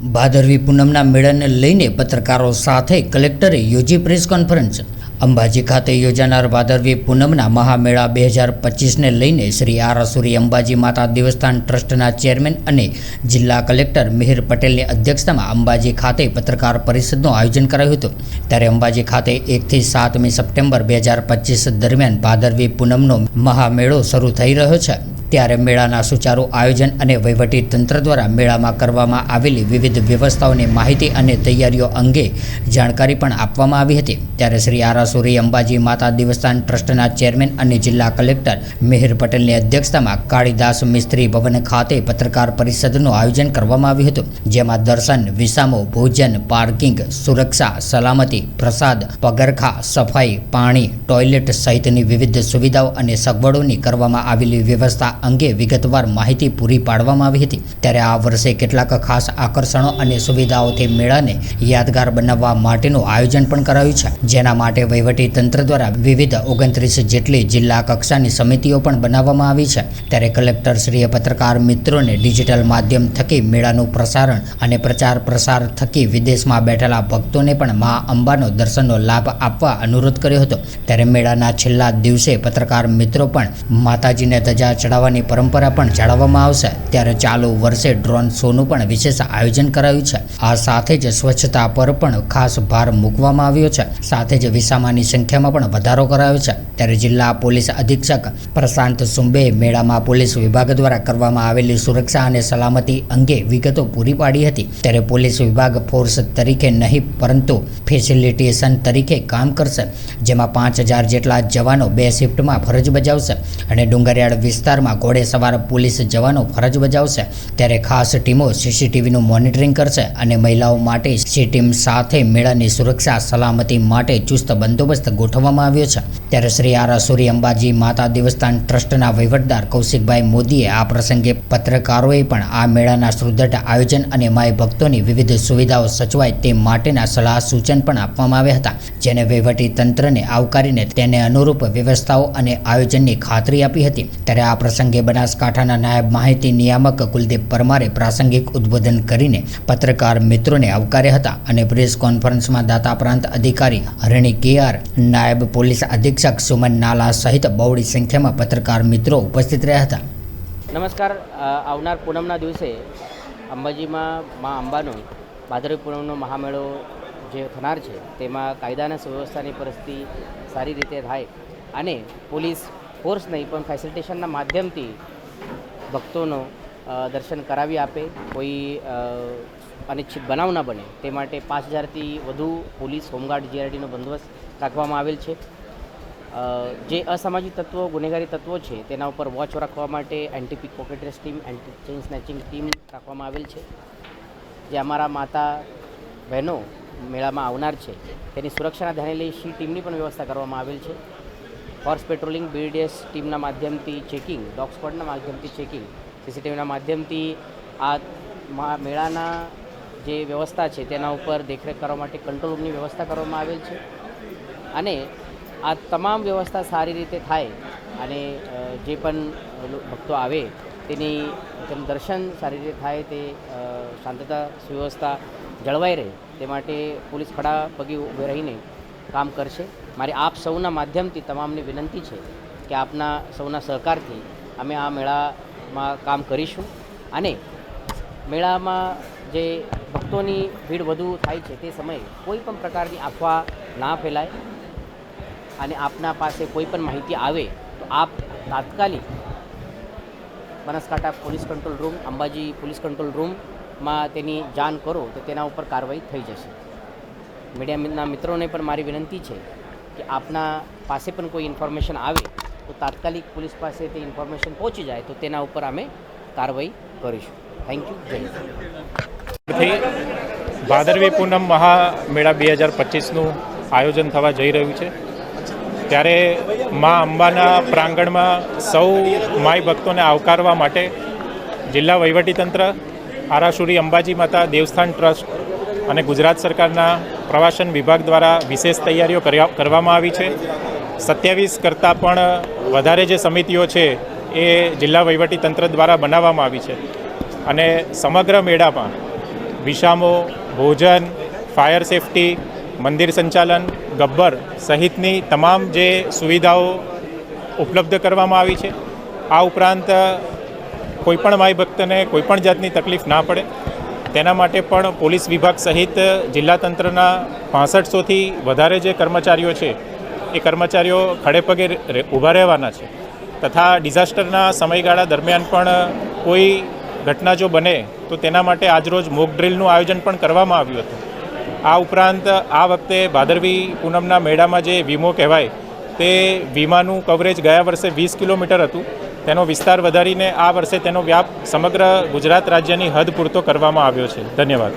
ભાદરવી પૂનમના મેળાને લઈને પત્રકારો સાથે કલેક્ટરે યોજી પ્રેસ કોન્ફરન્સ. અંબાજી ખાતે યોજાનાર ભાદરવી પૂનમના મહામેળા બે હજાર પચીસને લઈને શ્રી આરાસુરી અંબાજી માતા દેવસ્થાન ટ્રસ્ટના ચેરમેન અને જિલ્લા કલેક્ટર મિહિર પટેલની અધ્યક્ષતામાં અંબાજી ખાતે પત્રકાર પરિષદનું આયોજન કરાયું હતું. ત્યારે અંબાજી ખાતે એકથી સાતમી સપ્ટેમ્બર બે હજાર પચીસ દરમિયાન ભાદરવી પૂનમનો મહામેળો શરૂ થઈ રહ્યો છે. ત્યારે મેળાના સુચારુ આયોજન અને વહીવટી તંત્ર દ્વારા મેળામાં કરવામાં આવેલી વિવિધ વ્યવસ્થાઓની માહિતી અને તૈયારીઓ અંગે જાણકારી પણ આપવામાં આવી હતી. ત્યારે શ્રી આરાસુરી અંબાજી માતા દેવસ્થાન ટ્રસ્ટના ચેરમેન અને જિલ્લા કલેક્ટર મિહિર પટેલની અધ્યક્ષતામાં કાળીદાસ મિસ્ત્રી ભવન ખાતે પત્રકાર પરિષદનું આયોજન કરવામાં આવ્યું હતું. જેમાં દર્શન, વિસામો, ભોજન, પાર્કિંગ, સુરક્ષા, સલામતી, પ્રસાદ, પગરખા, સફાઈ, પાણી, ટોયલેટ સહિતની વિવિધ સુવિધાઓ અને સગવડોની કરવામાં આવેલી વ્યવસ્થા અંગે વિગતવાર માહિતી પૂરી પાડવામાં આવી હતી. ત્યારે આ વર્ષે કેટલાક ખાસ આકર્ષણો અને સુવિધાઓથી મેળાને યાદગાર બનાવવા માટેનું આયોજન પણ કરાયું છે. જેના માટે વહીવટી તંત્ર દ્વારા વિવિધ ઓગણત્રીસ જેટલી જિલ્લા કક્ષાની સમિતિઓ પણ બનાવવામાં આવી છે. ત્યારે કલેક્ટરશ્રીએ પત્રકાર મિત્રોને ડિજિટલ માધ્યમ થકી મેળાનું પ્રસારણ અને પ્રચાર પ્રસાર થકી વિદેશમાં બેઠેલા ભક્તોને પણ મા અંબાનો દર્શનનો લાભ આપવા અનુરોધ કર્યો હતો. ત્યારે મેળાના છેલ્લા દિવસે પત્રકાર મિત્રો પણ માતાજીને ધજા ચડાવવાની પરંપરા પણ જાળવવામાં આવશે. ત્યારે ચાલુ વર્ષે ડ્રોન શોનું પણ વિશેષ આયોજન કરાયું છે. આ સાથે જ સ્વચ્છતા પર પણ ખાસ ભાર મૂકવામાં આવ્યો છે. સાથે જ વિસામાની સંખ્યામાં પણ વધારો કરાયો છે. ત્યારે જિલ્લા પોલીસ અધિક્ષક પ્રશાંત સુંબે મેળામાં પોલીસ વિભાગ દ્વારા કરવામાં આવેલી સુરક્ષા અને સલામતી અંગે વિગતો પૂરી પાડી હતી. ત્યારે પોલીસ વિભાગ ફોર્સ તરીકે નહીં, પરંતુ ફેસિલિટેશન તરીકે કામ કરશે. જેમાં પાંચ હજાર જેટલા જવાનો બે શિફ્ટમાં ફરજ બજાવશે અને ડુંગરિયાળ વિસ્તારમાં ઘોડે સવાર પોલીસ જવાનો ફરજ બજાવશે. ત્યારે ખાસ ટીમો સીસીટીવીનું મોનિટરિંગ કરશે અને મહિલાઓ માટે સી ટીમ સાથે મેળાની સુરક્ષા સલામતી માટે ચુસ્ત બંદોબસ્ત ગોઠવવામાં આવ્યો છે. ત્યારે શ્રી આરાસુરી અંબાજી માતા દેવસ્થાન ટ્રસ્ટના વહીવટદાર કૌશિકભાઈ મોદીએ આ પ્રસંગે પત્રકારોએ પણ આ મેળાના સુદૃઢ આયોજન અને માય ભક્તોની વિવિધ સુવિધાઓ સચવાય તે માટેના સલાહ સૂચન પણ આપવામાં આવ્યા હતા. જેને વહીવટી તંત્રને આવકારીને તેને અનુરૂપ વ્યવસ્થાઓ અને આયોજનની ખાતરી આપી હતી. ત્યારે આ પ્રસંગે બનાસકાંઠાના નાયબ માહિતી નિયામક કુલદીપ પરમારે પ્રાસંગિક ઉદ્બોધન કરીને પત્રકાર મિત્રોને આવકાર્યા હતા અને પ્રેસ કોન્ફરન્સમાં દાતા પ્રાંત અધિકારી હરણી કેઆર નાયબ પોલીસ અધિક્ષક સુમન નાલા સહિત બહોળી સંખ્યામાં પત્રકાર મિત્રો ઉપસ્થિત રહ્યા હતા. નમસ્કાર આવનાર પૂનમના દિવસે અંબાજીમાં મા અંબાનો ભાદરવી પૂનમનો મહામેળો જે થનાર છે, તેમાં કાયદાના સુવ્યવસ્થાની પરિસ્થિતિ સારી રીતે થાય અને પોલીસ ફોર્સ નહીં, પણ ફેસિલિટેશનના માધ્યમથી ભક્તોનો દર્શન કરાવી આપે, કોઈ અનિચ્છિત બનાવ ન બને. તે માટે પાંચ હજારથી વધુ પોલીસ, હોમગાર્ડ, જીઆરડીનો બંદોબસ્ત રાખવામાં આવેલ છે. જે અસામાજિક તત્વો, ગુનેગારી તત્વો છે, તેના ઉપર વોચ રાખવા માટે anti pickpocketers team anti chain snatching team રાખવામાં આવેલ છે. જે અમારા માતા, બહેનો મેળામાં આવનાર છે. તેની સુરક્ષાના ધ્યાને લઈ સી ટીમની પણ વ્યવસ્થા કરવામાં આવેલ છે. હોર્સ પેટ્રોલિંગ બીડીએસ ટીમના માધ્યમથી ચેકિંગ, ડોગ સ્ક્વોડના માધ્યમથી ચેકિંગ, સીસીટીવીના માધ્યમથી આ મેળાના જે વ્યવસ્થા છે તેના ઉપર દેખરેખ કરવા માટે કંટ્રોલ રૂમની વ્યવસ્થા કરવામાં આવેલ છે. અને આ તમામ વ્યવસ્થા સારી રીતે થાય અને જે પણ ભક્તો આવે તેની તેનું દર્શન સારી રીતે થાય તે શાંતતા સુવ્યવસ્થા જળવાઈ રહે તે માટે પોલીસ ખડા પગી ઊભે રહીને કામ કરશે. મારી આપ સૌના માધ્યમથી તમામને વિનંતી છે કે આપના સૌના સહકારથી અમે આ મેળામાં કામ કરીશું. અને મેળામાં જે ભક્તોની ભીડ વધુ થાય છે તે સમયે કોઈ પણ પ્રકારની અફવા ના ફેલાય અને આપના પાસે કોઈ પણ માહિતી આવે તો આપ તાત્કાલિક Banaskantha police control room, Ambaji police control રૂમમાં તેની જાણ કરો તો તેના ઉપર કાર્યવાહી થઈ જશે. મીડિયાના મિત્રોને પણ મારી વિનંતી છે કે આપના પાસે પણ કોઈ ઇન્ફોર્મેશન આવે, તો તાત્કાલિક પોલીસ પાસે તે ઇન્ફોર્મેશન પહોંચી જાય, તો તેના ઉપર અમે કાર્યવાહી કરીશું. થેન્ક યુ જય ભાદરવી પૂનમ મહામેળા બે હજાર પચીસનું આયોજન થવા જઈ રહ્યું છે. ત્યારે મા અંબાના પ્રાંગણમાં સૌ માય ભક્તોને આવકારવા માટે જિલ્લા વહીવટીતંત્ર આરાસુરી અંબાજી માતા દેવસ્થાન ટ્રસ્ટ અને ગુજરાત સરકારના પ્રવાસન વિભાગ દ્વારા વિશેષ તૈયારીઓ કરવામાં આવી છે. સત્યાવીસ કરતાં પણ વધારે જે સમિતિઓ છે એ જિલ્લા વહીવટીતંત્ર દ્વારા બનાવવામાં આવી છે. અને સમગ્ર મેળામાં વિષામો ભોજન, ફાયર સેફટી, મંદિર સંચાલન, ગબ્બર સહિતની તમામ જે સુવિધાઓ ઉપલબ્ધ કરવામાં આવી છે. આ ઉપરાંત કોઈપણ માય ભક્તને કોઈપણ જાતની તકલીફ ના પડે. તેના માટે પણ પોલીસ વિભાગ સહિત જિલ્લા તંત્રના પાસઠસોથી વધારે જે કર્મચારીઓ છે, એ કર્મચારીઓ ખડે પગે રે- ઊભા રહેવાના છે. તથા ડિઝાસ્ટરના સમયગાળા દરમિયાન પણ કોઈ ઘટના જો બને, તો તેના માટે આજરોજ મોક ડ્રિલનું આયોજન પણ કરવામાં આવ્યું હતું. આ ઉપરાંત આ વખતે ભાદરવી પૂનમના મેળામાં જે વીમો કહેવાય, તે વીમાનું કવરેજ ગયા વર્ષે વીસ કિલોમીટર હતું. તેનો વિસ્તાર વધારીને આ વર્ષે તેનો વ્યાપ સમગ્ર ગુજરાત રાજ્યની હદ પૂરતો કરવામાં આવ્યો છે. ધન્યવાદ.